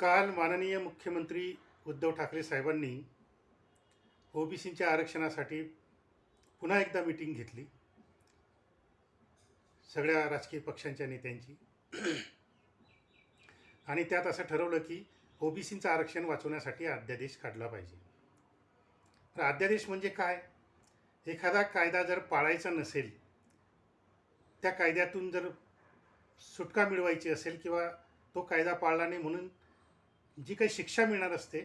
काल माननीय मुख्यमंत्री उद्धव ठाकरे साहेबांनी ओबीसीच्या आरक्षणासाठी पुन्हा एकदा मीटिंग घेतली. सगळ्या राजकीय पक्षांच्या नेत्यांची. आणि त्यात असं ठरवलं की ओबीसीचं आरक्षण वाचवण्यासाठी अध्यादेश काढला पाहिजे. तर अध्यादेश म्हणजे काय? एखादा कायदा जर पाळायचा नसेल त्या कायद्यातून जर सुटका मिळवायची असेल किंवा तो कायदा पाळला नाही म्हणून जी काही शिक्षा मिळणार असते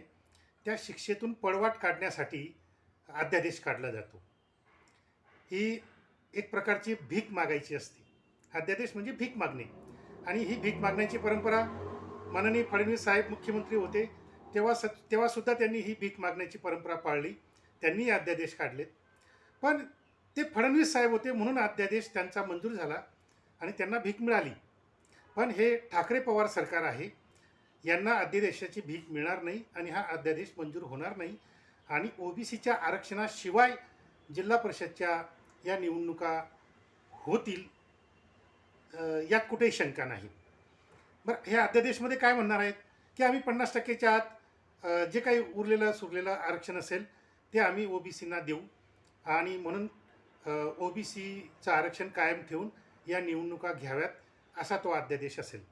त्या शिक्षेतून पळवाट काढण्यासाठी अध्यादेश काढला जातो. ही एक प्रकारची भीक मागायची असते. अध्यादेश म्हणजे भीक मागणे. आणि ही भीक मागण्याची परंपरा माननीय फडणवीस साहेब मुख्यमंत्री होते तेव्हा स तेव्हासुद्धा त्यांनी ही भीक मागण्याची परंपरा पाळली. त्यांनी अध्यादेश काढलेत. पण ते फडणवीस साहेब होते म्हणून अध्यादेश त्यांचा मंजूर झाला आणि त्यांना भीक मिळाली. पण हे ठाकरे पवार सरकार आहे यांना अध्यादेशाची भीक मिळणार नाही आणि हा अध्यादेश मंजूर होणार नाही. आणि ओबीसीच्या आरक्षणाशिवाय जिल्हा परिषदच्या या निवडणुका होतील यात कुठेही शंका नाही. बरं हे अध्यादेशमध्ये काय म्हणणार आहेत? की आम्ही पन्नास टक्केच्या आत जे काही उरलेलं सुरलेलं आरक्षण असेल ते आम्ही ओबीसींना देऊ. आणि म्हणून ओबीसीचं आरक्षण कायम ठेवून या निवडणुका घ्याव्यात असा तो अध्यादेश असेल.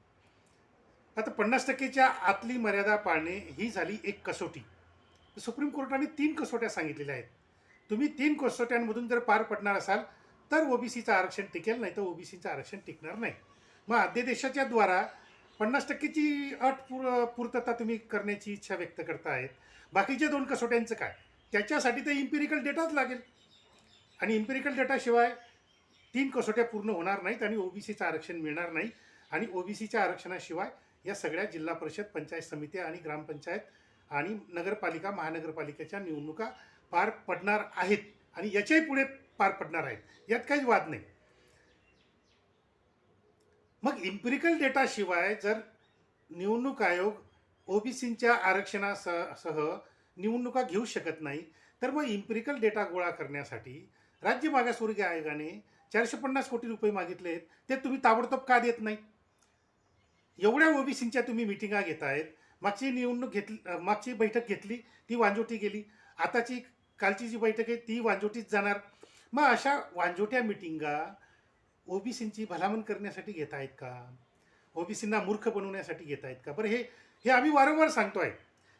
आता पन्नास टक्केच्या आतली मर्यादा पाळणे ही झाली एक कसोटी. सुप्रीम कोर्टाने तीन कसोट्या सांगितलेल्या आहेत. तुम्ही तीन कसोट्यांमधून जर पार पडणार असाल तर ओबीसीचं आरक्षण टिकेल नाही तर ओबीसीचं आरक्षण टिकणार नाही. मग अध्यादेशाच्या द्वारा पन्नास टक्केची अट पूर पूर्तता तुम्ही करण्याची इच्छा व्यक्त करतायत. बाकीच्या दोन कसोट्यांचं काय? त्याच्यासाठी तर इम्पिरिकल डेटाच लागेल. आणि इम्पिरिकल डेटाशिवाय तीन कसोट्या पूर्ण होणार नाहीत आणि ओबीसीचं आरक्षण मिळणार नाही. आणि ओबीसीच्या आरक्षणाशिवाय या सगळ्या जिल्हा परिषद पंचायत समिती आणि ग्रामपंचायत आणि नगरपालिका महानगरपालिकेच्या निवडणुका पार पडणार आहेत आणि याच्याही पुढे पार पडणार आहेत. यात काहीच वाद नाही. मग इम्पिरिकल डेटाशिवाय जर निवडणूक आयोग ओबीसींच्या आरक्षणासह सह निवडणुका घेऊ शकत नाही तर मग इम्पिरिकल डेटा गोळा करण्यासाठी राज्य मागासवर्गीय आयोगाने चारशे पन्नास कोटी रुपये मागितले आहेत. ते तुम्ही ताबडतोब का देत नाही? एवढ्या ओबीसींच्या तुम्ही मिटिंगा घेत आहेत मागची निवडणूक घेतली मागची बैठक घेतली ती वांजोटी गेली. आताची कालची जी बैठक आहे ती वांजोटीच जाणार. मग अशा वांजोट्या मिटिंगा ओबीसींची भलामण करण्यासाठी घेत आहेत का ओबीसींना मूर्ख बनवण्यासाठी घेत आहेत का? बरं हे हे आम्ही वारंवार सांगतो आहे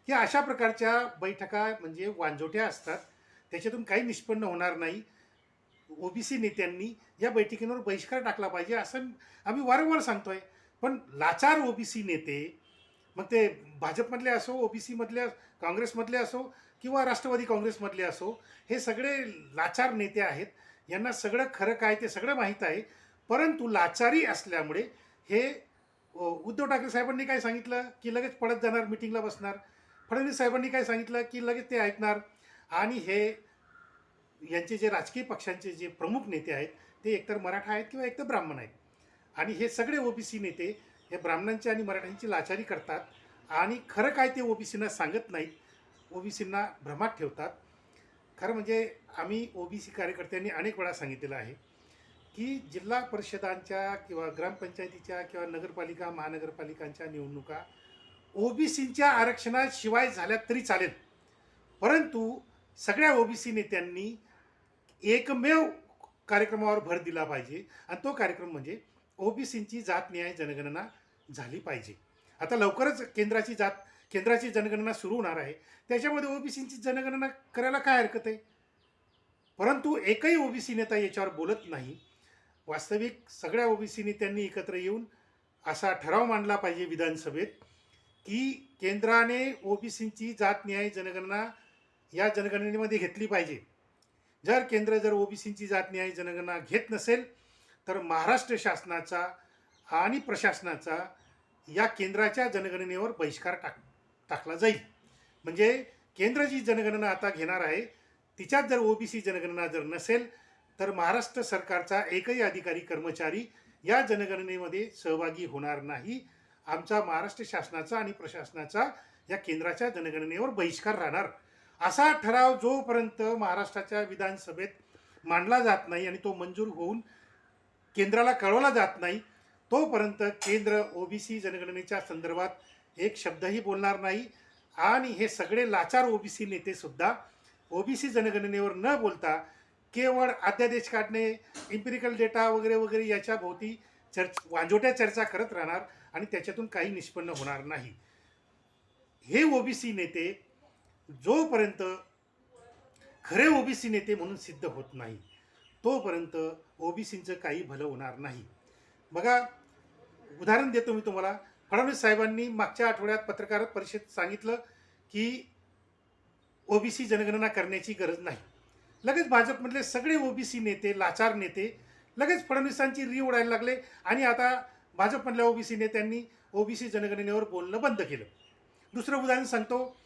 की अशा प्रकारच्या बैठका म्हणजे वांजोट्या असतात. त्याच्यातून काही निष्पन्न होणार नाही. ओबीसी नेत्यांनी या बैठकींवर बहिष्कार टाकला पाहिजे असं आम्ही वारंवार सांगतो आहे पण लाचार ओबीसी नेते मग ते भाजपमधले असो ओबीसीमधले काँग्रेसमधले असो किंवा राष्ट्रवादी काँग्रेसमधले असो हे सगळे लाचार नेते आहेत. यांना सगळं खरं काय ते सगळं माहीत आहे. परंतु लाचारी असल्यामुळे हे उद्धव ठाकरे साहेबांनी काय सांगितलं? की लगेच पळत जाणार मिटिंगला बसणार. फडणवीस साहेबांनी काय सांगितलं? की लगेच ते ऐकणार. आणि हे यांचे जे राजकीय पक्षांचे जे प्रमुख नेते आहेत ते एकतर मराठा आहेत किंवा एकतर ब्राह्मण आहेत. आणि हे सगळे ओबीसी नेते हे ब्राह्मणांची आणि मराठ्यांची लाचारी करतात. आणि खरं काय ते ओबीसींना सांगत नाहीत. ओबीसींना भ्रमात ठेवतात. खरं म्हणजे आम्ही ओबीसी कार्यकर्त्यांनी अनेक वेळा सांगितलेलं आहे की जिल्हा परिषदांच्या किंवा ग्रामपंचायतीच्या किंवा नगरपालिका महानगरपालिकांच्या निवडणुका ओबीसींच्या आरक्षणाशिवाय झाल्या तरी चालेल. परंतु सगळ्या ओबीसी नेत्यांनी एकमेव कार्यक्रमावर भर दिला पाहिजे. आणि तो कार्यक्रम म्हणजे ओबीसींची जात न्याय जनगणना झाली पाहिजे. आता लवकरच केंद्राची जात केंद्राची जनगणना सुरू होणार आहे. त्याच्यामध्ये ओबीसींची जनगणना करायला काय हरकत आहे? परंतु एकही ओबीसी नेता याच्यावर बोलत नाही. वास्तविक सगळ्या ओबीसी नेत्यांनी एकत्र येऊन असा ठराव मांडला पाहिजे विधानसभेत की केंद्राने ओबीसींची जात न्याय जनगणना या जनगणनेमध्ये घेतली पाहिजे. जर केंद्र जर ओबीसींची जात न्याय जनगणना घेत नसेल तर महाराष्ट्र शासनाचा आणि प्रशासनाचा या केंद्राच्या जनगणनेवर बहिष्कार टाक टाकला जाईल. म्हणजे केंद्र जी जनगणना आता घेणार आहे तिच्यात जर ओबीसी जनगणना जर नसेल तर महाराष्ट्र सरकारचा एकही अधिकारी कर्मचारी या जनगणनेमध्ये सहभागी होणार नाही. आमचा महाराष्ट्र शासनाचा आणि प्रशासनाचा या केंद्राच्या जनगणनेवर बहिष्कार राहणार. असा ठराव जोपर्यंत महाराष्ट्राच्या विधानसभेत मांडला जात नाही आणि तो मंजूर होऊन केंद्राला कळवला जात नाही तोपर्यंत केंद्र ओबीसी जनगणनेच्या संदर्भात एक शब्दही बोलणार नाही. आणि हे सगळे लाचार ओबीसी नेते सुद्धा ओबीसी जनगणनेवर न बोलता केवळ अध्यादेश काढणे इम्पिरिकल डेटा वगैरे वगैरे याच्या भोवती चर्च वांजोट्या चर्चा करत राहणार आणि त्याच्यातून काही निष्पन्न होणार नाही. हे ओबीसी नेते जोपर्यंत खरे ओबीसी नेते म्हणून सिद्ध होत नाही तोपर्यंत ओबीसींचं काही भलं होणार नाही. बघा उदाहरण देतो मी तुम्हाला. फडणवीस साहेबांनी मागच्या आठवड्यात पत्रकार परिषदेत सांगितलं की ओबीसी जनगणना करण्याची गरज नाही. लगेच भाजपमधले सगळे ओबीसी नेते लाचार नेते लगेच फडणवीसांची री उडायला लागले आणि आता भाजपमधल्या ओबीसी नेत्यांनी ओबीसी जनगणनेवर बोलणं बंद केलं. दुसरं उदाहरण सांगतो.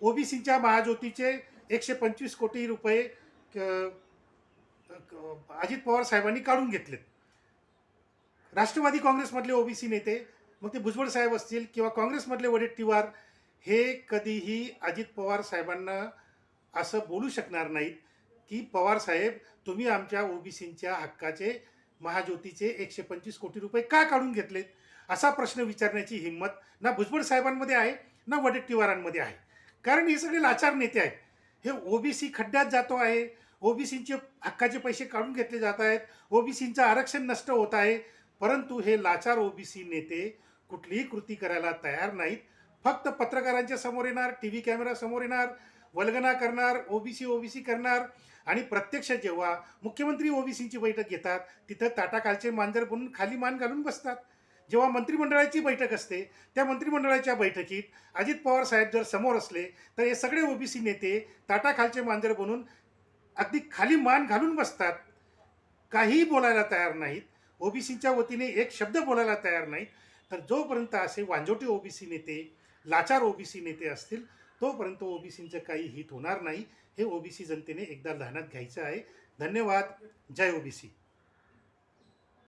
ओबीसीच्या महाज्योतीचे एकशे पंचवीस कोटी रुपये क- अजित पवार साहेबांनी काढून घेतलेत. राष्ट्रवादी काँग्रेसमधले ओबीसी नेते मग ते भुजबळ साहेब असतील किंवा काँग्रेसमधले वडेट्टीवार हे कधीही अजित पवार साहेबांना असं बोलू शकणार नाहीत की पवार साहेब तुम्ही आमच्या ओबीसींच्या हक्काचे महाज्योतीचे एकशे पंचवीस कोटी रुपये का काढून घेतलेत? असा प्रश्न विचारण्याची हिंमत ना भुजबळ साहेबांमध्ये आहे ना वडेट्टीवारांमध्ये आहे. कारण हे सगळे लाचार नेते आहेत. हे ओबीसी खड्ड्यात जातो आहे. ओबीसींचे हक्काचे पैसे काढून घेतले जात आहेत. ओबीसींचं आरक्षण नष्ट होत आहे. परंतु हे लाचार ओबीसी नेते कुठलीही कृती करायला तयार नाहीत. फक्त पत्रकारांच्या समोर येणार टी व्ही कॅमेरा समोर येणार वल्गना करणार ओबीसी ओबीसी करणार आणि प्रत्यक्ष जेव्हा मुख्यमंत्री ओबीसींची बैठक घेतात तिथं ताटाखालचे मांजर बनून खाली मान घालून बसतात. जेव्हा मंत्रिमंडळाची बैठक असते त्या मंत्रिमंडळाच्या बैठकीत अजित पवार साहेब जर समोर असले तर हे सगळे ओबीसी नेते ताटाखालचे मांजर बनून अगदी खाली मान घालून बसतात. काहीही बोलायला तयार नाहीत. ओबीसीच्या वतीने एक शब्द बोलायला तयार नाहीत. तर जोपर्यंत असे वांजोटे ओबीसी नेते लाचार ओबीसी नेते असतील तोपर्यंत ओबीसींचं काही हित होणार नाही. हे ओबीसी जनतेने एकदा ध्यानात घ्यायचं आहे. धन्यवाद. जय ओबीसी.